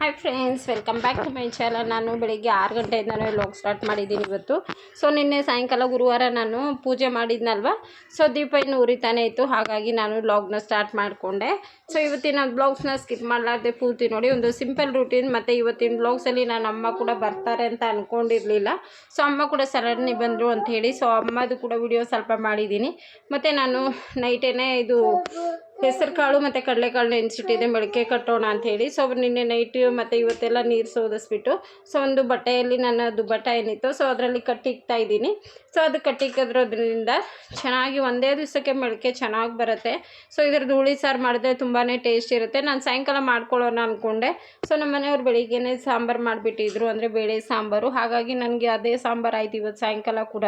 Hi friends welcome back to my channel ನಾನು ಬೆಳಿಗ್ಗೆ ಆರು ಗಂಟೆಯಿಂದಲೇ ಲಾಗ್ ಸ್ಟಾರ್ಟ್ ಮಾಡಿದ್ದೀನಿ ಇವತ್ತು. ಸೊ ನಿನ್ನೆ ಸಾಯಂಕಾಲ ಗುರುವಾರ ನಾನು ಪೂಜೆ ಮಾಡಿದ್ನಲ್ವ? ಸೊ ದೀಪ ಇನ್ನು ಉರಿತಾನೆ ಇತ್ತು. ಹಾಗಾಗಿ ನಾನು ಲಾಗ್ನ ಸ್ಟಾರ್ಟ್ ಮಾಡಿಕೊಂಡೆ. ಸೊ ಇವತ್ತಿನ ಬ್ಲಾಗ್ಸ್ನ ಸ್ಕಿಪ್ ಮಾಡಲಾರ್ದೆ ಪೂರ್ತಿ ನೋಡಿ, ಒಂದು ಸಿಂಪಲ್ ರೂಟೀನ್ ಮತ್ತು ಇವತ್ತಿನ ಬ್ಲಾಗ್ಸಲ್ಲಿ ನಾನು ಅಮ್ಮ ಕೂಡ ಬರ್ತಾರೆ ಅಂತ ಅಂದ್ಕೊಂಡಿರಲಿಲ್ಲ ಸೊ ಅಮ್ಮ ಕೂಡ ಸಡನ್ನಿ ಬಂದರು ಅಂತ ಹೇಳಿ ಸೊ ಅಮ್ಮದು ಕೂಡ ವಿಡಿಯೋ ಸ್ವಲ್ಪ ಮಾಡಿದ್ದೀನಿ. ಮತ್ತು ನಾನು ನೈಟೇನೆ ಇದು ಹೆಸರು ಕಾಳು ಮತ್ತು ಕಡಲೆಕಾಳು ನೆನೆಸಿಟ್ಟಿದೆ ಮೊಳಕೆ ಕಟ್ಟೋಣ ಅಂತ ಹೇಳಿ. ಸೊ ನಿನ್ನೆ ನೈಟು ಮತ್ತು ಇವತ್ತೆಲ್ಲ ನೀರು ಸೋದಿಸ್ಬಿಟ್ಟು ಸೊ ಒಂದು ಬಟ್ಟೆಯಲ್ಲಿ ನನ್ನ ದುಬ್ಬಟ್ಟ ಏನಿತ್ತು ಸೊ ಅದರಲ್ಲಿ ಕಟ್ಟಿಕ್ತಾ ಇದ್ದೀನಿ. ಸೊ ಅದು ಕಟ್ಟಿಕ್ಕದ್ರೋದ್ರಿಂದ ಚೆನ್ನಾಗಿ ಒಂದೇ ದಿವಸಕ್ಕೆ ಮೊಳಕೆ ಚೆನ್ನಾಗಿ ಬರುತ್ತೆ. ಸೊ ಇದ್ರದ್ದು ಹುಳಿ ಸಾರು ಮಾಡಿದ್ರೆ ತುಂಬಾ ಟೇಸ್ಟ್ ಇರುತ್ತೆ. ನಾನು ಸಾಯಂಕಾಲ ಮಾಡ್ಕೊಳ್ಳೋಣ ಅಂದ್ಕೊಂಡೆ ಸೊ ನಮ್ಮ ಮನೆಯವ್ರು ಬೆಳಿಗ್ಗೆನೇ ಸಾಂಬಾರು ಮಾಡಿಬಿಟ್ಟಿದ್ರು, ಅಂದರೆ ಬೇಳೆ ಸಾಂಬಾರು. ಹಾಗಾಗಿ ನನಗೆ ಅದೇ ಸಾಂಬಾರು ಆಯ್ತು ಇವತ್ತು ಸಾಯಂಕಾಲ ಕೂಡ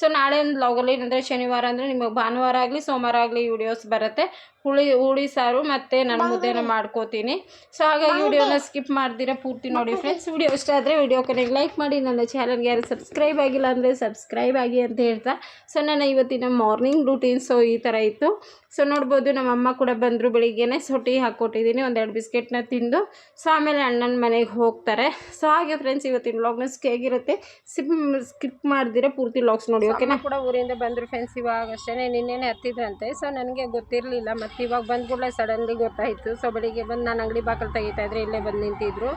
ಸೊ ನಾಳೆ ಒಂದು ಲಾಗಲ್ಲಿ ಅಂದರೆ ಶನಿವಾರ ಅಂದರೆ ನಿಮಗೆ ಭಾನುವಾರ ಆಗಲಿ, ಸೋಮವಾರ ಆಗಲಿ ವಿಡಿಯೋಸ್ ಬರುತ್ತೆ. ಹುಳಿ ಹುಳಿ ಸಾರು ಮತ್ತು ನಾನು ಮುದ್ದೆನ ಮಾಡ್ಕೋತೀನಿ. ಸೊ ಹಾಗಾಗಿ ವಿಡಿಯೋನ ಸ್ಕಿಪ್ ಮಾಡ್ದಿರ ಪೂರ್ತಿ ನೋಡಿ ಫ್ರೆಂಡ್ಸ್ ವಿಡಿಯೋ ಇಷ್ಟ ಆದರೆ ವಿಡಿಯೋ ಕೊನೆಗೆ ಲೈಕ್ ಮಾಡಿ. ನನ್ನ ಚಾನಲ್ಗೆ ಯಾರು ಸಬ್ಸ್ಕ್ರೈಬ್ ಆಗಿಲ್ಲ ಅಂದರೆ ಸಬ್ಸ್ಕ್ರೈಬ್ ಆಗಿ ಅಂತ ಹೇಳ್ತಾ. ಸೊ ನನ್ನ ಇವತ್ತಿನ ಮಾರ್ನಿಂಗ್ ರೂಟೀನ್ ಸೊ ಈ ಥರ ಇತ್ತು. ಸೊ ನೋಡ್ಬೋದು ನಮ್ಮ ಅಮ್ಮ ಕೂಡ ಬಂದರು ಬೆಳಿಗ್ಗೆನೆ ಸೊ ಟೀ ಹಾಕ್ಕೊಟ್ಟಿದ್ದೀನಿ ಒಂದೆರಡು ಬಿಸ್ಕೆಟ್ನ ತಿಂದು ಸೊ ಆಮೇಲೆ ಅಣ್ಣನ ಮನೆಗೆ ಹೋಗ್ತಾರೆ. ಸೊ ಹಾಗೆ ಫ್ರೆಂಡ್ಸ್ ಇವತ್ತಿನ ವ್ಲಾಗ್ನಸ್ ಹೇಗಿರುತ್ತೆ? ಸಿಪ್ ಸ್ಕಿಪ್ ಮಾಡ್ದಿರ ಪೂರ್ತಿ ವ್ಲಾಗ್ಸ್ ನೋಡಿ ಓಕೆನಾ ಕೂಡ ಊರಿಂದ ಬಂದರು ಫ್ರೆಂಡ್ಸ್ ಇವಾಗ ಅಷ್ಟೇ ನಿನ್ನೆ ಹತ್ತಿದ್ರಂತೆ. ಸೊ ನನಗೆ ಗೊತ್ತಿರಲಿಲ್ಲ ಮತ್ತು ಇವಾಗ ಬಂದ ಕೂಡಲೇ ಸಡನ್ಲಿ ಗೊತ್ತಾಯಿತು. ಸೊ ಬೆಳಿಗ್ಗೆ ಬಂದು ನಾನು ಅಂಗಡಿ ಬಾಕಲು ತೆಗಿತಾ ಇದ್ರೆ ಇಲ್ಲೇ ಬಂದು ನಿಂತಿದ್ರು.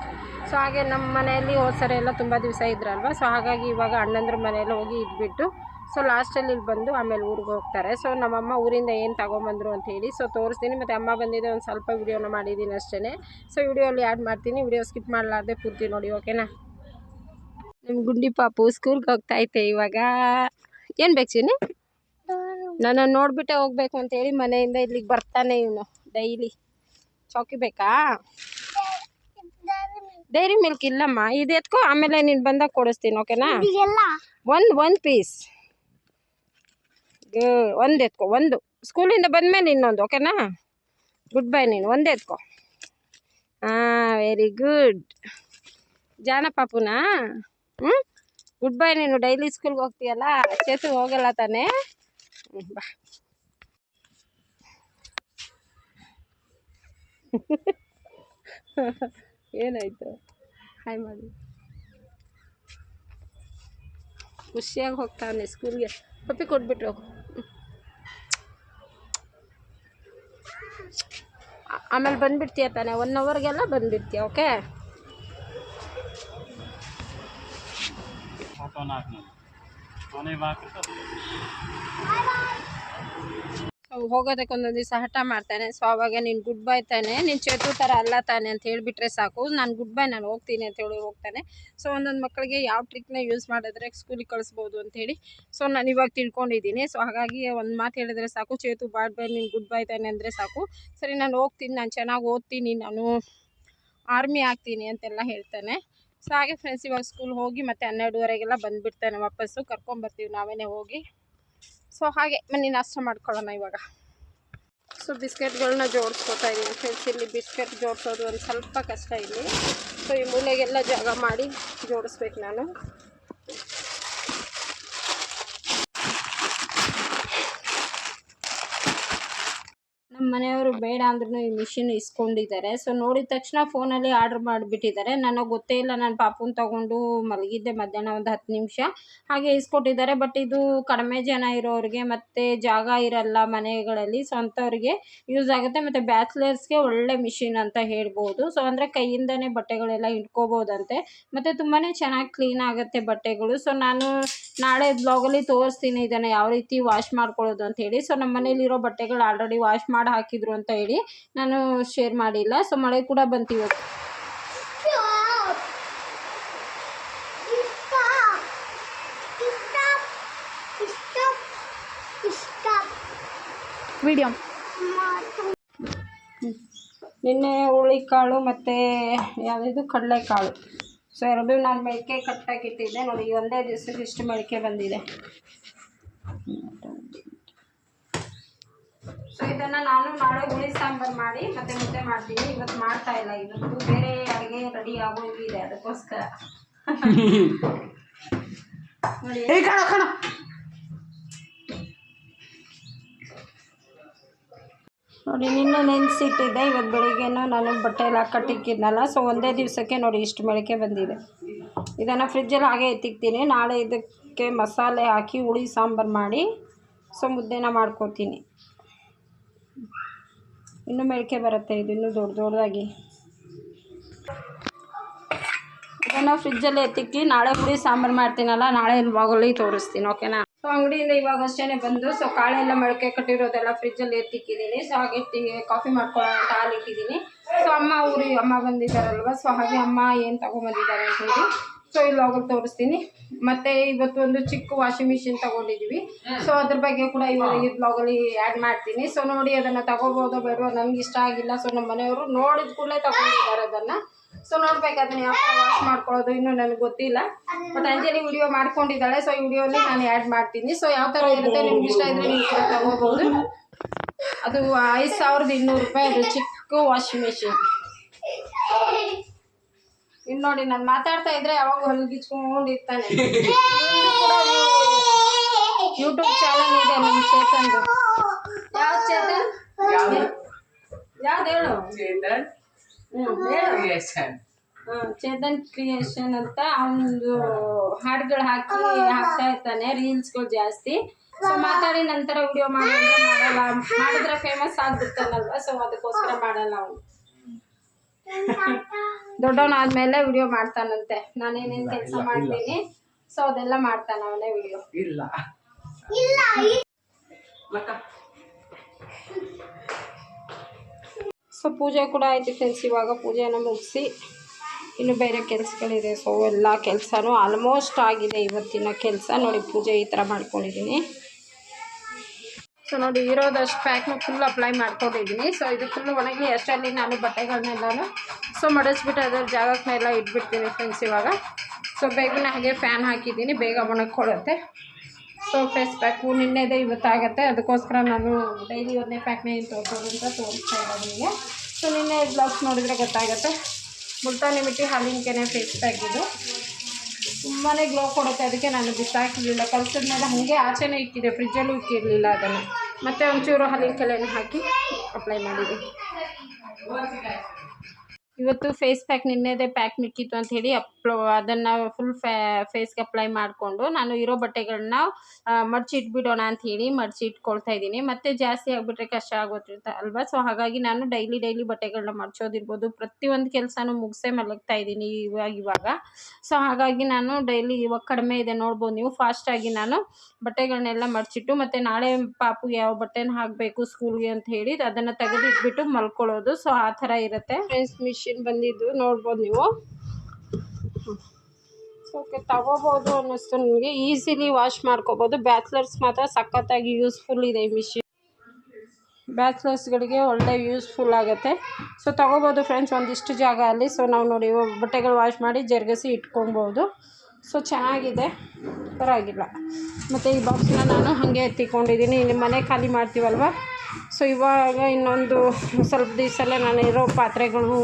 ಸೊ ಹಾಗೆ ನಮ್ಮ ಮನೆಯಲ್ಲಿ ಹೋದ ಸರಿ ಎಲ್ಲ ತುಂಬ ದಿವಸ ಇದ್ರಲ್ವ? ಸೊ ಹಾಗಾಗಿ ಇವಾಗ ಅಣ್ಣಂದ್ರ ಮನೆಯಲ್ಲಿ ಹೋಗಿ ಇದ್ಬಿಟ್ಟು ಸೊ ಲಾಸ್ಟಲ್ಲಿ ಇಲ್ಲಿ ಬಂದು ಆಮೇಲೆ ಊರಿಗೆ ಹೋಗ್ತಾರೆ. ಸೊ ನಮ್ಮಮ್ಮ ಊರಿಂದ ಏನು ತಗೊಂಡ್ಬಂದ್ರು ಅಂತ ಹೇಳಿ ಸೊ ತೋರಿಸ್ತೀನಿ. ಮತ್ತು ಅಮ್ಮ ಬಂದಿದ್ದೆ ಒಂದು ಸ್ವಲ್ಪ ವಿಡಿಯೋನ ಮಾಡಿದ್ದೀನಿ ಅಷ್ಟೇ ಸೊ ವಿಡಿಯೋಲಿ ಆ್ಯಡ್ ಮಾಡ್ತೀನಿ. ವಿಡಿಯೋ ಸ್ಕಿಪ್ ಮಾಡಲಾರ್ದೆ ಪೂರ್ತಿ ನೋಡಿ ಓಕೆನಾ ನಿಮ್ಮ ಗುಂಡಿ ಪಾಪು ಸ್ಕೂಲ್ಗೆ ಹೋಗ್ತಾ ಐತೆ ಇವಾಗ. ಏನು ಬೇಕು ಚೀನಿ ನಾನು ನೋಡ್ಬಿಟ್ಟೆ ಹೋಗ್ಬೇಕು ಅಂತೇಳಿ ಮನೆಯಿಂದ ಇಲ್ಲಿಗೆ ಬರ್ತಾನೆ ಇವನು ಡೈಲಿ ಚೌಕಿ ಬೇಕಾ? ಡೈರಿ ಮಿಲ್ಕ್ ಇಲ್ಲಮ್ಮ. ಇದು ಎತ್ಕೋ ಆಮೇಲೆ ನೀನು ಬಂದಾಗ ಕೊಡಿಸ್ತೀನಿ ಓಕೆನಾ ಒಂದು ಒಂದು ಪೀಸ್ ಒಂದು ಎತ್ಕೋ, ಒಂದು. ಸ್ಕೂಲಿಂದ ಬಂದಮೇಲೆ ಇನ್ನೊಂದು ಓಕೆನಾ ಗುಡ್ ಬೈ ನೀನು, ಒಂದು ಎತ್ಕೋ. ಹಾಂ ವೆರಿ ಗುಡ್ ಜಾನ ಪಾಪುನಾ? ಹ್ಞೂ ಗುಡ್ ಬೈ ನೀನು ಡೈಲಿ ಸ್ಕೂಲ್ಗೆ ಹೋಗ್ತೀಯಲ್ಲ? ಚೇತು ಹೋಗಲ್ಲ ತಾನೇ? ಬಾ. ಏನಾಯ್ತು? ಹಾಯ್ ಮಾಡಿ ಖುಷಿಯಾಗಿ ಹೋಗ್ತಾನೆ ಸ್ಕೂಲ್ಗೆ ಪಪ್ಪಿ ಕೊಟ್ಬಿಟ್ರು ಹೋಗು ಹ್ಮ್. ಆ- ಆಮೇಲೆ ಬಂದ್ಬಿಡ್ತೀಯ ತಾನೆ? ಒನ್ ಅವರ್ಗೆಲ್ಲ ಬಂದ್ಬಿಡ್ತೀಯ ಓಕೆ ಫೋಟೋನ ಹಾಕಿ ಫೋನೇ ಹಾಕಿರ್ತಾರೆ ಸೊ ಹೋಗೋದಕ್ಕೆ ಒಂದೊಂದು ದಿವಸ ಹಠ ಮಾಡ್ತಾನೆ. ಸೊ ಅವಾಗ ನೀನು ಗುಡ್ ಬೈ ತಾನೆ. ನೀನು ಚೇತು ಥರ ಅಲ್ಲ ತಾನೆ ಅಂತ ಹೇಳಿಬಿಟ್ರೆ ಸಾಕು. ನಾನು ಗುಡ್ ಬೈ ನಾನು ಹೋಗ್ತೀನಿ ಅಂತ ಹೇಳಿ ಹೋಗ್ತಾನೆ. ಸೊ ಒಂದೊಂದು ಮಕ್ಕಳಿಗೆ ಯಾವ ಟ್ರಿಕ್ನ ಯೂಸ್ ಮಾಡಿದ್ರೆ ಸ್ಕೂಲಿಗೆ ಕಳಿಸ್ಬೋದು ಅಂತೇಳಿ ಸೊ ನಾನು ಇವಾಗ ತಿಳ್ಕೊಂಡಿದ್ದೀನಿ. ಸೊ ಹಾಗಾಗಿ ಒಂದು ಮಾತು ಹೇಳಿದ್ರೆ ಸಾಕು. ಚೇತು ಬಾಡ್ ಬೈ ನೀನು ಗುಡ್ ಬೈ ತಾನೆ ಅಂದರೆ ಸಾಕು. ಸರಿ, ನಾನು ಹೋಗ್ತೀನಿ. ನಾನು ಚೆನ್ನಾಗಿ ಓದ್ತೀನಿ. ನಾನು ಆರ್ಮಿ ಆಗ್ತೀನಿ ಅಂತೆಲ್ಲ ಹೇಳ್ತಾನೆ. ಸೊ ಹಾಗೆ ಫ್ರೆಂಡ್ಸ್ ಇವಾಗ ಸ್ಕೂಲ್ ಹೋಗಿ ಮತ್ತೆ ಹನ್ನೆರಡುವರೆಗೆಲ್ಲ ಬಂದುಬಿಡ್ತಾನೆ ವಾಪಸ್ಸು. ಕರ್ಕೊಂಬರ್ತೀವಿ ನಾವೇ ಹೋಗಿ. ಸೊ ಹಾಗೆ ಮನೆ ನಾಷ್ಟ ಮಾಡ್ಕೊಳ್ಳೋಣ ಇವಾಗ. ಸೊ ಬಿಸ್ಕೆಟ್ಗಳನ್ನ ಜೋಡಿಸ್ಕೊತಾ ಇದ್ದೀನಿ. ಫ್ರೆಂಡ್ಸ್ ಇಲ್ಲಿ ಬಿಸ್ಕೆಟ್ ಜೋಡಿಸೋದು ಒಂದು ಸ್ವಲ್ಪ ಕಷ್ಟ ಇಲ್ಲಿ. ಸೊ ಈ ಮೂಲೆಗೆಲ್ಲ ಜಾಗ ಮಾಡಿ ಜೋಡಿಸ್ಬೇಕು ನಾನು. ಮನೆಯವರು ಬೇಡ ಅಂದ್ರೂ ಈ ಮಿಷಿನ್ ಇಸ್ಕೊಂಡಿದ್ದಾರೆ. ಸೊ ನೋಡಿದ ತಕ್ಷಣ ಫೋನಲ್ಲಿ ಆರ್ಡ್ರ್ ಮಾಡಿಬಿಟ್ಟಿದ್ದಾರೆ. ನನಗೆ ಗೊತ್ತೇ ಇಲ್ಲ. ನಾನು ಪಾಪುನ ತಗೊಂಡು ಮಲಗಿದ್ದೆ ಮಧ್ಯಾಹ್ನ ಒಂದು ಹತ್ತು ನಿಮಿಷ. ಹಾಗೆ ಇಸ್ಕೊಟ್ಟಿದ್ದಾರೆ. ಬಟ್ ಇದು ಕಡಿಮೆ ಜನ ಇರೋರಿಗೆ ಮತ್ತು ಜಾಗ ಇರಲ್ಲ ಮನೆಗಳಲ್ಲಿ. ಸೊ ಅಂಥವ್ರಿಗೆ ಯೂಸ್ ಆಗುತ್ತೆ. ಮತ್ತು ಬ್ಯಾಚುಲರ್ಸ್ಗೆ ಒಳ್ಳೆ ಮಿಷಿನ್ ಅಂತ ಹೇಳ್ಬೋದು. ಸೊ ಅಂದರೆ ಕೈಯಿಂದನೇ ಬಟ್ಟೆಗಳೆಲ್ಲ ಇಟ್ಕೋಬೋದಂತೆ ಮತ್ತು ತುಂಬಾ ಚೆನ್ನಾಗಿ ಕ್ಲೀನ್ ಆಗುತ್ತೆ ಬಟ್ಟೆಗಳು. ಸೊ ನಾನು ನಾಳೆ ಬ್ಲಾಗಲ್ಲಿ ತೋರಿಸ್ತೀನಿ ಇದನ್ನು ಯಾವ ರೀತಿ ವಾಶ್ ಮಾಡ್ಕೊಳ್ಳೋದು ಅಂತ ಹೇಳಿ. ಸೊ ನಮ್ಮ ಮನೇಲಿರೋ ಬಟ್ಟೆಗಳು ಆಲ್ರೆಡಿ ವಾಶ್ ಮಾಡಿ ಹಾಕಿದ್ರು ಅಂತ ಹೇಳಿ ನಾನು ಶೇರ್ ಮಾಡಿಲ್ಲ. ಸೊ ಮಳೆ ಕೂಡ ಬಂತು ಇವತ್ತು. ವಿಡಿಯೋ ನಿನ್ನೆ ಹುಳಿಕಾಳು ಮತ್ತು ಯಾವುದಿದು ಕಡಲೆಕಾಳು. ಸೊ ಎರಡು ನಾನು ಮೊಳಕೆ ಕಟ್ಟಾಕಿಟ್ಟಿದ್ದೆ ನೋಡಿ ಒಂದೇ ದಿವಸಕ್ಕೆ ಇಷ್ಟು ಮೊಳಕೆ ಬಂದಿದೆ. ಸೊ ಇದನ್ನ ನಾನು ನಾಳೆ ಹುಳಿ ಸಾಂಬಾರು ಮಾಡಿ ಮತ್ತೆ ಮುದ್ದೆ ಮಾಡ್ತೀನಿ. ಇವತ್ತು ಮಾಡ್ತಾ ಇಲ್ಲ. ಇವತ್ತು ಬೇರೆ ಅಡುಗೆ ರೆಡಿ ಇದೆ. ಅದಕ್ಕೋಸ್ಕರ. ನೋಡಿ. ನೆನ್ಸಿಟ್ಟಿದ್ದೆ ನೋಡಿ ನಿನ್ನೆ ನೆನೆಸಿಟ್ಟಿದ್ದೆ. ಇವತ್ತು ಬೆಳಿಗ್ಗೆನೂ ನಾನು ಬಟ್ಟೆ ಎಲ್ಲ ಕಟ್ಟಿಕ್ಕಿದ್ನಲ್ಲ. ಸೊ ಒಂದೇ ದಿವಸಕ್ಕೆ ನೋಡಿ ಇಷ್ಟು ಮೊಳಕೆ ಬಂದಿದೆ. ಇದನ್ನು ಫ್ರಿಜ್ಜಲ್ಲಿ ಹಾಗೆ ಎತ್ತಿಕ್ತೀನಿ. ನಾಳೆ ಇದಕ್ಕೆ ಮಸಾಲೆ ಹಾಕಿ ಹುಳಿ ಸಾಂಬಾರು ಮಾಡಿ. ಸೊ ಮುದ್ದೆನ ಮಾಡ್ಕೊತೀನಿ. ಇನ್ನೂ ಮೊಳಕೆ ಬರುತ್ತೆ, ಇದು ಇನ್ನೂ ದೊಡ್ಡ ದೊಡ್ಡದಾಗಿ ಇದನ್ನು ಫ್ರಿಜ್ಜಲ್ಲಿ ಎತ್ತಿಕ್ಕಿ ನಾಳೆ ಹುಡಿ ಸಾಂಬಾರು ಮಾಡ್ತೀನಲ್ಲ, ನಾಳೆ ಇವಾಗಲ್ಲಿ ತೋರಿಸ್ತೀನಿ ಓಕೆನಾ ಸೊ ಅಂಗಡಿಯಿಂದ ಇವಾಗ ಅಷ್ಟೇ ಬಂದು ಸೊ ಕಾಳೆಲ್ಲ ಮೊಳಕೆ ಕಟ್ಟಿರೋದೆಲ್ಲ ಫ್ರಿಜ್ಜಲ್ಲಿ ಎತ್ತಿಕ್ಕಿದ್ದೀನಿ ಸೊ ಹಾಗೆ ಕಾಫಿ ಮಾಡ್ಕೊಳ್ಳೋಣ ಅಂತ ಹಾಲು ಇಟ್ಟಿದ್ದೀನಿ. ಸೊ ಅಮ್ಮ ಊರಿಗೆ, ಅಮ್ಮ ಬಂದಿದ್ದಾರಲ್ವ? ಸೊ ಹಾಗೆ ಅಮ್ಮ ಏನು ತೊಗೊಂಬಂದಿದ್ದಾರೆ ಅಂತ ಹೇಳಿ. ಸೊ ಇಲ್ಲಿ ಹೋಗೋದು ತೋರಿಸ್ತೀನಿ. ಮತ್ತೆ ಇವತ್ತು ಒಂದು ಚಿಕ್ಕ ವಾಷಿಂಗ್ ಮಿಷಿನ್ ತಗೊಂಡಿದೀವಿ. ಸೊ ಅದ್ರ ಬಗ್ಗೆ ಕೂಡ ಇವಾಗ ಈ ಬ್ಲಾಗಲ್ಲಿ ಆ್ಯಡ್ ಮಾಡ್ತೀನಿ. ಸೊ ನೋಡಿ ಅದನ್ನು ತಗೋಬೋದೋ ಬೇಡವೋ ನಮ್ಗೆ ಇಷ್ಟ ಆಗಿಲ್ಲ. ಸೊ ನಮ್ಮ ಮನೆಯವರು ನೋಡಿದ ಕೂಡಲೇ ತಗೊಂಡಿದ್ದಾರೆ ಅದನ್ನು. ಸೊ ನೋಡ್ಬೇಕು ಅದನ್ನ ಯಾವ ಥರ ವಾಶ್ ಮಾಡ್ಕೊಳ್ಳೋದು ಇನ್ನೂ ನನಗೆ ಗೊತ್ತಿಲ್ಲ. ಬಟ್ ಅಂಜಲಿ ವಿಡಿಯೋ ಮಾಡ್ಕೊಂಡಿದ್ದಾಳೆ. ಸೊ ಈ ವಿಡಿಯೋಲಿ ನಾನು ಆ್ಯಡ್ ಮಾಡ್ತೀನಿ. ಸೊ ಯಾವ ಥರ ಇರುತ್ತೆ ನಿಮ್ಗೆ ಇಷ್ಟ ಇದ್ರೆ ನೀವು ಕೂಡ ತಗೋಬೋದು. ಅದು ಐದು ಸಾವಿರದ ಇನ್ನೂರು ರೂಪಾಯಿ ಅದು ಚಿಕ್ಕ ವಾಷಿಂಗ್ ಮಿಷಿನ್ ಇನ್ನು ನೋಡಿ ನಾನು ಮಾತಾಡ್ತಾ ಇದ್ರೆ ಯಾವಾಗ ಹೊಲಗಿಚ್ಕೊಂಡು ಇರ್ತಾನೆ. ಯೂಟ್ಯೂಬ್ ಚಾನಲ್ ಇದೆ ನಮ್ಮ ಚೇತನ್. ಯಾವ ಚೇತನ್? ಯಾವ್ದು? ಹೇಳು? ಹ್ಮ್, ಚೇತನ್ ಕ್ರಿಯೇಷನ್ ಅಂತ ಅವನೊಂದು ಹಾಡುಗಳು ಹಾಕಿ ಹಾಕ್ತಾ ಇರ್ತಾನೆ ರೀಲ್ಸ್ಗಳು ಜಾಸ್ತಿ. ಸೊ ಮಾತಾಡಿ ನಂತರ ವಿಡಿಯೋ ಮಾಡಿದ್ರೆ ಮಾಡಲ್ಲ. ಮಾಡಿದ್ರೆ ಫೇಮಸ್ ಆಗ್ಬಿಡ್ತಾನಲ್ವಾ? ಸೊ ಅದಕ್ಕೋಸ್ಕರ ಮಾಡಲ್ಲ ಅವನು. ದೊಡ್ಡವನಾದ್ಮೇಲೆ ವಿಡಿಯೋ ಮಾಡ್ತಾನಂತೆ. ನಾನೇನೇನು ಕೆಲಸ ಮಾಡ್ತೀನಿ ಸೊ ಅದೆಲ್ಲ ಮಾಡ್ತಾನೆ ಅವನೇ ವಿಡಿಯೋ ಇಲ್ಲ. ಸೊ ಪೂಜೆ ಕೂಡ ಆಯ್ತು ಫ್ರೆಂಡ್ಸ್ ಇವಾಗ ಪೂಜೆನ ಮುಗಿಸಿ ಇನ್ನು ಬೇರೆ ಕೆಲಸಗಳಿದೆ. ಸೊ ಎಲ್ಲ ಕೆಲಸನೂ ಆಲ್ಮೋಸ್ಟ್ ಆಗಿದೆ. ಇವತ್ತಿನ ಕೆಲಸ ನೋಡಿ ಪೂಜೆ ಈ ಥರ ಮಾಡ್ಕೊಂಡಿದ್ದೀನಿ ಸೊ ನೋಡಿ, ಇರೋದಷ್ಟು ಪ್ಯಾಕ್ನ ಫುಲ್ ಅಪ್ಲೈ ಮಾಡ್ಕೊಂಡಿದ್ದೀನಿ ಸೊ ಇದು ಫುಲ್ ಒಣಗಿ ಅಷ್ಟರಲ್ಲಿ ನಾನು ಬಟ್ಟೆಗಳನ್ನೆಲ್ಲನೂ ಸೊ ಮಡಿಸ್ಬಿಟ್ಟು ಅದರ ಜಾಗಕ್ಕನ್ನೆಲ್ಲ ಇಟ್ಬಿಡ್ತೀನಿ ಫ್ರೆಂಡ್ಸ್ ಇವಾಗ. ಸೊ ಬೇಗನೆ ಹಾಗೆ ಫ್ಯಾನ್ ಹಾಕಿದ್ದೀನಿ. ಬೇಗ ಒಣಗ್ಕೊಳ್ಳುತ್ತೆ. ಸೊ ಫೇಸ್ ಪ್ಯಾಕು ನಿನ್ನೆದೇ ಇವತ್ತಾಗತ್ತೆ. ಅದಕ್ಕೋಸ್ಕರ ನಾನು ಡೈಲಿ ಒಂದೇ ಪ್ಯಾಕ್ನ ಏನು ತೋರಿಸೋದು ಅಂತ ತೋರಿಸ್ತಾ ಇರೋದು ನಿಮಗೆ. ಸೊ ನಿನ್ನೆ ಬ್ಲಾಗ್ಸ್ ನೋಡಿದರೆ ಗೊತ್ತಾಗುತ್ತೆ. ಮುಲ್ತಾನಿ ಮಿಟ್ಟಿ ಹಾಲಿನ ಕೆನೆ ಫೇಸ್ ಪ್ಯಾಕ್ ಇದು. ತುಂಬಾ ಗ್ಲೋ ಕೊಡುತ್ತೆ. ಅದಕ್ಕೆ ನಾನು ಬಿಸಾಕಿರಲಿಲ್ಲ. ಕಲಸಿದ ಮೇಲೆ ಹಾಗೆ ಆಚೆನೇ ಇಕ್ಕಿದೆ. ಫ್ರಿಜ್ಜಲ್ಲೂ ಇಕ್ಕಿರಲಿಲ್ಲ ಅದನ್ನು. ಮತ್ತು ಒಂಚೂರು ಹಾಲಿನ ಕಲೆಯನ್ನು ಹಾಕಿ ಅಪ್ಲೈ ಮಾಡಿದ್ದೀನಿ ಇವತ್ತು ಫೇಸ್ ಪ್ಯಾಕ್ ನಿನ್ನೆದೇ ಪ್ಯಾಕ್ ಮಿಕ್ಕಿತ್ತು ಅಂತ ಹೇಳಿ ಅಪ್ಲೋ ಅದನ್ನು ಫುಲ್ ಫೇಸ್ಗೆ ಅಪ್ಲೈ ಮಾಡಿಕೊಂಡು ನಾನು ಇರೋ ಬಟ್ಟೆಗಳನ್ನ ಮಡ್ಚಿ ಇಟ್ಬಿಡೋಣ ಅಂತ ಹೇಳಿ ಮಡ್ಚಿ ಇಟ್ಕೊಳ್ತಾ ಇದ್ದೀನಿ. ಮತ್ತೆ ಜಾಸ್ತಿ ಆಗಿಬಿಟ್ರೆ ಕಷ್ಟ ಆಗೋದಿರುತ್ತೆ ಅಲ್ವಾ? ಸೊ ಹಾಗಾಗಿ ನಾನು ಡೈಲಿ ಡೈಲಿ ಬಟ್ಟೆಗಳನ್ನ ಮಡ್ಚೋದಿರ್ಬೋದು ಪ್ರತಿಯೊಂದು ಕೆಲಸನೂ ಮುಗಿಸೇ ಮಲಗ್ತಾ ಇದ್ದೀನಿ ಇವಾಗ ಇವಾಗ. ಸೊ ಹಾಗಾಗಿ ನಾನು ಡೈಲಿ ಇವಾಗ ಕಡಿಮೆ ಇದೆ ನೋಡ್ಬೋದು ನೀವು. ಫಾಸ್ಟಾಗಿ ನಾನು ಬಟ್ಟೆಗಳನ್ನೆಲ್ಲ ಮಡ್ಚಿಟ್ಟು ಮತ್ತು ನಾಳೆ ಪಾಪುಗೆ ಯಾವ ಬಟ್ಟೆನ ಹಾಕಬೇಕು ಸ್ಕೂಲ್ಗೆ ಅಂತ ಹೇಳಿ ಅದನ್ನು ತೆಗೆದಿಟ್ಬಿಟ್ಟು ಮಲ್ಕೊಳ್ಳೋದು. ಸೊ ಆ ಥರ ಇರುತ್ತೆ. ಫ್ರೆಂಡ್ಸ್ ಮಿಷಿನ್ ಬಂದಿದ್ದು, ನೋಡ್ಬೋದು ನೀವು. ಓಕೆ ತಗೋಬೋದು ಅನ್ನಿಸ್ತು ನನಗೆ ಈಸಿಲಿ ವಾಶ್ ಮಾಡ್ಕೋಬೋದು. ಬ್ಯಾಚುಲರ್ಸ್ ಮಾತ್ರ ಸಖತ್ತಾಗಿ ಯೂಸ್ಫುಲ್ ಇದೆ ಈ ಮಿಷಿನ್ ಬ್ಯಾಚುಲರ್ಸ್ಗಳಿಗೆ ಒಳ್ಳೆ ಯೂಸ್ಫುಲ್ ಆಗುತ್ತೆ. ಸೊ ತಗೋಬೋದು ಫ್ರೆಂಡ್ಸ್ ಒಂದಿಷ್ಟು ಜಾಗ ಅಲ್ಲಿ. ಸೊ ನಾವು ನೋಡಿ ಬಟ್ಟೆಗಳು ವಾಶ್ ಮಾಡಿ ಜರ್ಗಸಿ ಇಟ್ಕೊಬೋದು. ಸೊ ಚೆನ್ನಾಗಿದೆ. ಪರವಾಗಿಲ್ಲ. ಮತ್ತು ಈ ಬಾಕ್ಸ್ನ ನಾನು ಹಾಗೆ ಎತ್ತಿಕೊಂಡಿದ್ದೀನಿ. ಇಲ್ಲಿ ಮನೆ ಖಾಲಿ ಮಾಡ್ತೀವಲ್ವ? ಸೊ ಇವಾಗ ಇನ್ನೊಂದು ಸ್ವಲ್ಪ ದಿವಸಲ್ಲೇ ನಾನು ಇರೋ ಪಾತ್ರೆಗಳು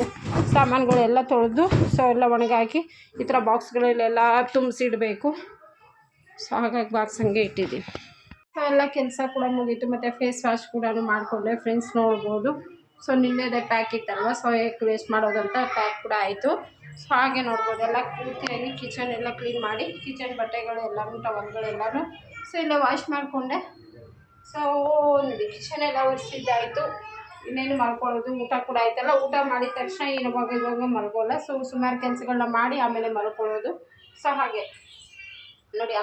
ಸಾಮಾನುಗಳೆಲ್ಲ ತೊಳೆದು, ಸೊ ಎಲ್ಲ ಒಣಗಾಕಿ ಈ ಥರ ಬಾಕ್ಸ್ಗಳಲ್ಲೆಲ್ಲ ತುಂಬಿಸಿಡಬೇಕು. ಸೊ ಹಾಗಾಗಿ ಬಾಕ್ಸ್ ಹಾಗೆ ಇಟ್ಟಿದ್ದೀನಿ ಸೊ ಎಲ್ಲ ಕೆಲಸ ಕೂಡ ಮುಗೀತು, ಮತ್ತು ಫೇಸ್ ವಾಶ್ ಕೂಡ ಮಾಡಿಕೊಂಡೆ ಫ್ರೆಂಡ್ಸ್ ನೋಡ್ಬೋದು. ಸೊ ನಿನ್ನೆದೇ ಪ್ಯಾಕ್ ಇತ್ತಲ್ವ ಸೊ ಏಕೆ ವೇಸ್ಟ್ ಮಾಡೋದಂತ ಪ್ಯಾಕ್ ಕೂಡ ಆಯಿತು. ಸೊ ಹಾಗೆ ನೋಡ್ಬೋದು, ಎಲ್ಲ ಪೂರ್ತಿಯಾಗಿ ಕಿಚನ್ ಎಲ್ಲ ಕ್ಲೀನ್ ಮಾಡಿ ಕಿಚನ್ ಬಟ್ಟೆಗಳು ಎಲ್ಲನೂ ಟವಲ್ಗಳೆಲ್ಲನೂ ಸೊ ಇಲ್ಲೇ ವಾಶ್ ಮಾಡಿಕೊಂಡೆ. ಸೊ ನೋಡಿ ಕಿಚನ್ ಎಲ್ಲ ಒರೆಸಿದ್ದಾಯಿತು ಇನ್ನೇನು ಮಲ್ಕೊಳ್ಳೋದು, ಊಟ ಕೂಡ ಆಯ್ತಲ್ಲ, ಊಟ ಮಾಡಿದ ತಕ್ಷಣ ಇವಾಗ ಇವಾಗ ಮಲ್ಕೊಳ್ಳಲ್ಲ ಸೊ ಸುಮಾರು ಕೆಲಸಗಳನ್ನ ಮಾಡಿ ಆಮೇಲೆ ಮಲ್ಕೊಳ್ಳೋದು. ಸೊ ಹಾಗೆ. ನೋಡಿ,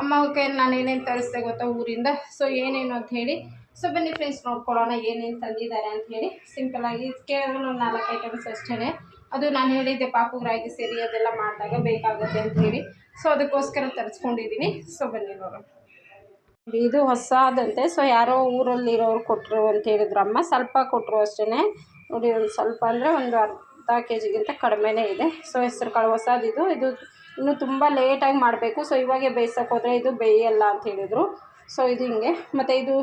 ಅಮ್ಮ ಓಕೆ ನಾನು ಏನೇನು ತರಿಸ್ದೆ ಗೊತ್ತಾ ಊರಿಂದ? ಸೊ ಏನೇನು ಅಂತ ಹೇಳಿ. ಸೊ ಬನ್ನಿ ಫ್ರೆಂಡ್ಸ್ ನೋಡ್ಕೊಳ್ಳೋಣ ಏನೇನು ತಂದಿದ್ದಾರೆ ಅಂತ ಹೇಳಿ. ಸಿಂಪಲಾಗಿ ಕೇವಲ ಒಂದು ನಾಲ್ಕು ಐಟಮ್ಸ್ ಅಷ್ಟೇ ಅದು ನಾನು ಹೇಳಿದ್ದೆ, ಪಾಪು ರಾಗಿ ಸೇರಿ ಅದೆಲ್ಲ ಮಾಡಿದಾಗ ಬೇಕಾಗುತ್ತೆ ಅಂತ ಹೇಳಿ. ಸೊ ಅದಕ್ಕೋಸ್ಕರ ತರಿಸ್ಕೊಂಡಿದ್ದೀನಿ. ಸೊ ಬನ್ನಿ ನೋಡೋಣ. ಇದು ಹೊಸದಂತೆ. ಸೊ ಯಾರೋ ಊರಲ್ಲಿರೋರು ಕೊಟ್ಟರು ಅಂತ ಹೇಳಿದ್ರು ಅಮ್ಮ. ಸ್ವಲ್ಪ ಕೊಟ್ಟರು ಅಷ್ಟೇ ನೋಡಿ, ಒಂದು ಸ್ವಲ್ಪ ಅಂದರೆ ಒಂದು ಅರ್ಧ ಕೆ ಜಿಗಿಂತ ಕಡಿಮೆನೇ ಇದೆ. ಸೊ ಹೆಸ್ರು ಕಾಳು ಹೊಸದಿದು ಇದು. ಇನ್ನು ತುಂಬ ಲೇಟಾಗಿ ಮಾಡಬೇಕು. ಸೊ ಇವಾಗೆ ಬೇಯಿಸೋಕೆ ಹೋದರೆ ಇದು ಬೇಯಲ್ಲ ಅಂತ ಹೇಳಿದರು. ಸೊ ಇದು ಹಿಂಗೆ. ಮತ್ತು ಇದು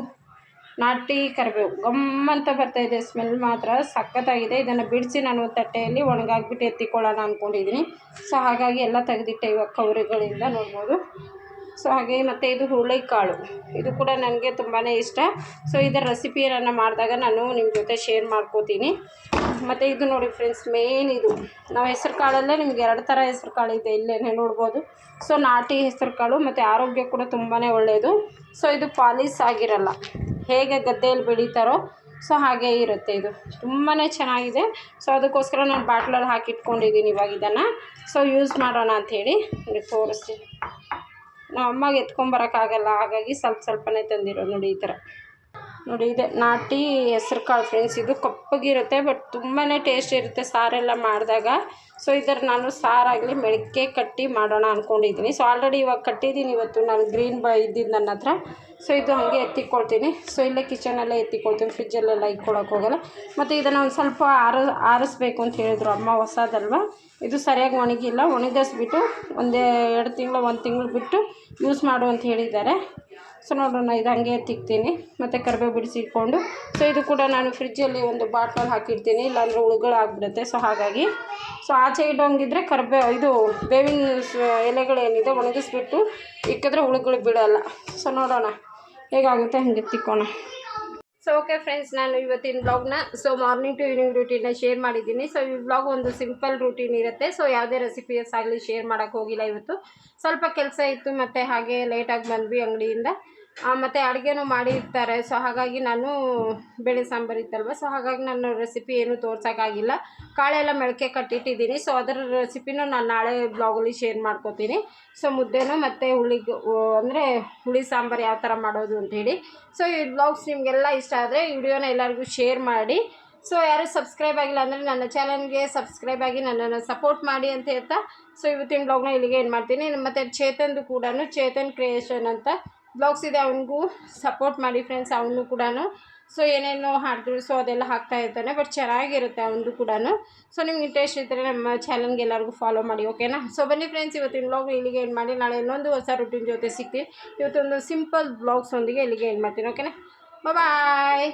ನಾಟಿ ಕರಿಬೇವು. ಗಮ್ ಅಂತ ಬರ್ತಾಯಿದೆ ಸ್ಮೆಲ್ ಮಾತ್ರ ಸಖತ್ತಾಗಿದೆ. ಇದನ್ನು ಬಿಡಿಸಿ ನಾನು ತಟ್ಟೆಯಲ್ಲಿ ಒಣಗಾಕ್ಬಿಟ್ಟು ಎತ್ತಿಕೊಳ್ಳೋಣ ಅಂದ್ಕೊಂಡಿದ್ದೀನಿ ಸೊ ಹಾಗಾಗಿ ಎಲ್ಲ ತೆಗೆದಿಟ್ಟೆ ಇವಾಗ ಕವರುಗಳಿಂದ ನೋಡ್ಬೋದು. ಸೊ ಹಾಗೆ ಮತ್ತು ಇದು ಹುರುಳಿಕಾಳು. ಇದು ಕೂಡ ನನಗೆ ತುಂಬಾ ಇಷ್ಟ. ಸೊ ಇದರ ರೆಸಿಪಿಯನ್ನು ಮಾಡಿದಾಗ ನಾನು ನಿಮ್ಮ ಜೊತೆ ಶೇರ್ ಮಾಡ್ಕೋತೀನಿ. ಮತ್ತು ಇದು ನೋಡಿ ಫ್ರೆಂಡ್ಸ್ ಮೇನ್ ಇದು. ನಾವು ಹೆಸ್ರು ಕಾಳಲ್ಲೇ ನಿಮ್ಗೆ ಎರಡು ಥರ ಹೆಸ್ರು ಕಾಳು ಇದೆ ಇಲ್ಲೇ ನೋಡ್ಬೋದು. ಸೊ ನಾಟಿ ಹೆಸ್ರು ಕಾಳು ಮತ್ತು ಆರೋಗ್ಯ ಕೂಡ ತುಂಬಾ ಒಳ್ಳೆಯದು ಸೊ ಇದು ಪಾಲಿಸ್ ಆಗಿರಲ್ಲ. ಹೇಗೆ ಗದ್ದೆಯಲ್ಲಿ ಬೆಳೀತಾರೋ ಸೊ ಹಾಗೇ ಇರುತ್ತೆ ಇದು. ತುಂಬಾ ಚೆನ್ನಾಗಿದೆ. ಸೊ ಅದಕ್ಕೋಸ್ಕರ ನಾನು ಬಾಟ್ಲಲ್ಲಿ ಹಾಕಿಟ್ಕೊಂಡಿದ್ದೀನಿ ಇವಾಗ ಇದನ್ನು. ಸೊ ಯೂಸ್ ಮಾಡೋಣ ಅಂಥೇಳಿ ತೋರಿಸ್ತೀನಿ. ನಮ್ಮ ಅಮ್ಮಗೆ ಎತ್ಕೊಂಬರೋಕ್ಕಾಗಲ್ಲ ಹಾಗಾಗಿ ಸ್ವಲ್ಪ ಸ್ವಲ್ಪನೇ ತಂದಿರೋದು ನೋಡಿ ಈ ಥರ. ನೋಡಿ ಇದೆ, ನಾಟಿ ಹೆಸ್ರು ಕಾಳು ಫ್ರೆಂಡ್ಸ್ ಇದು ಕಪ್ಪಗಿರುತ್ತೆ ಬಟ್ ತುಂಬಾ ಟೇಸ್ಟ್ ಇರುತ್ತೆ ಸಾರೆಲ್ಲ ಮಾಡಿದಾಗ. ಸೊ ಇದರ ನಾನು ಸಾರಾಗಲಿ ಮೆಳಕೆ ಕಟ್ಟಿ ಮಾಡೋಣ ಅಂದ್ಕೊಂಡಿದ್ದೀನಿ ಸೊ ಆಲ್ರೆಡಿ ಇವಾಗ ಕಟ್ಟಿದ್ದೀನಿ ಇವತ್ತು. ನಾನು ಗ್ರೀನ್ ಬ ಇದ್ದಿದ್ದು ನನ್ನ ಹತ್ರ. ಸೊ ಇದು ಹಾಗೆ ಎತ್ತಿಕೊಳ್ತೀನಿ. ಸೊ ಇಲ್ಲೇ ಕಿಚನಲ್ಲೇ ಎತ್ತಿಕೊಳ್ತೀನಿ. ಫ್ರಿಜ್ಜಲ್ಲೆಲ್ಲ ಇಟ್ಕೊಳಕ್ಕೆ ಹೋಗಲ್ಲ. ಮತ್ತು ಇದನ್ನು ಒಂದು ಸ್ವಲ್ಪ ಆರ, ಆರಿಸ್ಬೇಕು ಅಂತ ಹೇಳಿದ್ರು ಅಮ್ಮ ಹೊಸದಲ್ವ? ಇದು ಸರಿಯಾಗಿ ಒಣಗಿಲ್ಲ. ಒಣಗಿಸ್ಬಿಟ್ಟು ಒಂದೇ ಎರಡು ತಿಂಗಳು, ಒಂದು ತಿಂಗಳು ಬಿಟ್ಟು ಯೂಸ್ ಮಾಡು ಅಂತ ಹೇಳಿದ್ದಾರೆ. ಸೊ ನೋಡೋಣ, ಇದು ಹಾಗೆ ತಿಕ್ತೀನಿ. ಮತ್ತು ಕರಿಬೇವು ಬಿಡಿಸಿ ಇಟ್ಕೊಂಡು ಸೊ ಇದು ಕೂಡ ನಾನು ಫ್ರಿಜ್ಜಲ್ಲಿ ಒಂದು ಬಾಟ್ಲಲ್ಲಿ ಹಾಕಿರ್ತೀನಿ. ಇಲ್ಲಾಂದರೆ ಹುಳುಗಳು ಆಗಿಬಿಡುತ್ತೆ ಸೊ ಹಾಗಾಗಿ. ಸೊ ಆಚೆ ಇಡೋಂಗಿದ್ರೆ ಕರ್ಬೇ, ಇದು ಬೇವಿನ ಎಲೆಗಳೇನಿದೆ, ಒಣಗಿಸ್ಬಿಟ್ಟು ಇಕ್ಕಿದ್ರೆ ಹುಳುಗಳು ಬಿಡೋಲ್ಲ. ಸೊ ನೋಡೋಣ, ಹೇಗಾಗುತ್ತೆ ಹಾಗೆ ತಿಕ್ಕೋಣ. ಸೊ ಓಕೆ ಫ್ರೆಂಡ್ಸ್ ನಾನು ಇವತ್ತಿನ ಬ್ಲಾಗ್ನ ಸೊ ಮಾರ್ನಿಂಗ್ ಟು ಈವ್ನಿಂಗ್ ರೂಟೀನ ಶೇರ್ ಮಾಡಿದ್ದೀನಿ. ಸೊ ಈ ಬ್ಲಾಗ್ ಒಂದು ಸಿಂಪಲ್ ರೂಟೀನ್ ಇರುತ್ತೆ. ಸೊ ಯಾವುದೇ ರೆಸಿಪೀಸ್ ಆಗಲಿ ಶೇರ್ ಮಾಡೋಕ್ಕೆ ಹೋಗಿಲ್ಲ ಇವತ್ತು. ಸ್ವಲ್ಪ ಕೆಲಸ ಇತ್ತು, ಮತ್ತು ಹಾಗೆ ಲೇಟಾಗಿ ಬಂದ್ವಿ ಅಂಗಡಿಯಿಂದ. ಮತ್ತು ಅಡುಗೆನೂ ಮಾಡಿರ್ತಾರೆ. ಸೊ ಹಾಗಾಗಿ ನಾನು ಬೇಳೆ ಸಾಂಬಾರು ಇತ್ತಲ್ವ? ಸೊ ಹಾಗಾಗಿ ನಾನು ರೆಸಿಪಿ ಏನು ತೋರ್ಸೋಕ್ಕಾಗಿಲ್ಲ ಕಾಳೆಲ್ಲ ಮೊಳಕೆ ಕಟ್ಟಿಟ್ಟಿದ್ದೀನಿ. ಸೊ ಅದರ ರೆಸಿಪಿನೂ ನಾನು ನಾಳೆ ಬ್ಲಾಗಲ್ಲಿ ಶೇರ್ ಮಾಡ್ಕೋತೀನಿ. ಸೊ ಮುದ್ದೆನೂ ಮತ್ತು ಹುಳಿ ಅಂದರೆ ಹುಳಿ ಸಾಂಬಾರು ಯಾವ ಥರ ಮಾಡೋದು ಅಂಥೇಳಿ ಸೊ ಈ ಬ್ಲಾಗ್ಸ್ ನಿಮಗೆಲ್ಲ ಇಷ್ಟ ಆದರೆ ವಿಡಿಯೋನ ಎಲ್ಲರಿಗೂ ಶೇರ್ ಮಾಡಿ. ಸೊ ಯಾರು ಸಬ್ಸ್ಕ್ರೈಬ್ ಆಗಿಲ್ಲ ಅಂದರೆ ನನ್ನ ಚಾನಲ್ಗೆ ಸಬ್ಸ್ಕ್ರೈಬ್ ಆಗಿ ನನ್ನನ್ನು ಸಪೋರ್ಟ್ ಮಾಡಿ ಅಂತ ಹೇಳ್ತಾ. ಸೊ ಇವತ್ತಿನ ಬ್ಲಾಗ್ನ ಇಲ್ಲಿಗೆ ಏನು ಮಾಡ್ತೀನಿ. ಮತ್ತು ಚೇತನ್ದು ಕೂಡ ಚೇತನ್ ಕ್ರಿಯೇಷನ್ ಅಂತ ಬ್ಲಾಗ್ಸ್ ಇದೆ, ಅವನಿಗೂ ಸಪೋರ್ಟ್ ಮಾಡಿ ಫ್ರೆಂಡ್ಸ್ ಅವನು ಕೂಡ ಸೊ ಏನೇನೋ ಹಾಡಿದ್ರು ಸೊ ಅದೆಲ್ಲ ಹಾಕ್ತಾ ಇರ್ತಾನೆ ಬಟ್ ಚೆನ್ನಾಗಿರುತ್ತೆ ಅವನದು ಕೂಡ ಸೊ ನಿಮ್ಗೆ ಇಂಟ್ರೆಸ್ಟ್ ಇದ್ದರೆ ನಮ್ಮ ಚಾನಲ್ಗೆ ಎಲ್ಲರಿಗೂ ಫಾಲೋ ಮಾಡಿ ಓಕೆನಾ ಸೊ ಬನ್ನಿ ಫ್ರೆಂಡ್ಸ್ ಇವತ್ತಿನ ಬ್ಲಾಗ್ ಇಲ್ಲಿಗೆ ಏನು ಮಾಡಿ. ನಾಳೆ ಇನ್ನೊಂದು ಹೊಸ ರುಟೀನ್ ಜೊತೆ ಸಿಗ್ತೀನಿ. ಇವತ್ತೊಂದು ಸಿಂಪಲ್ ಬ್ಲಾಗ್ಸ್ ಒಂದಿಗೆ ಇಲ್ಲಿಗೆ ಏನು ಮಾಡ್ತೀನಿ ಓಕೆನಾ ಬಾಯ್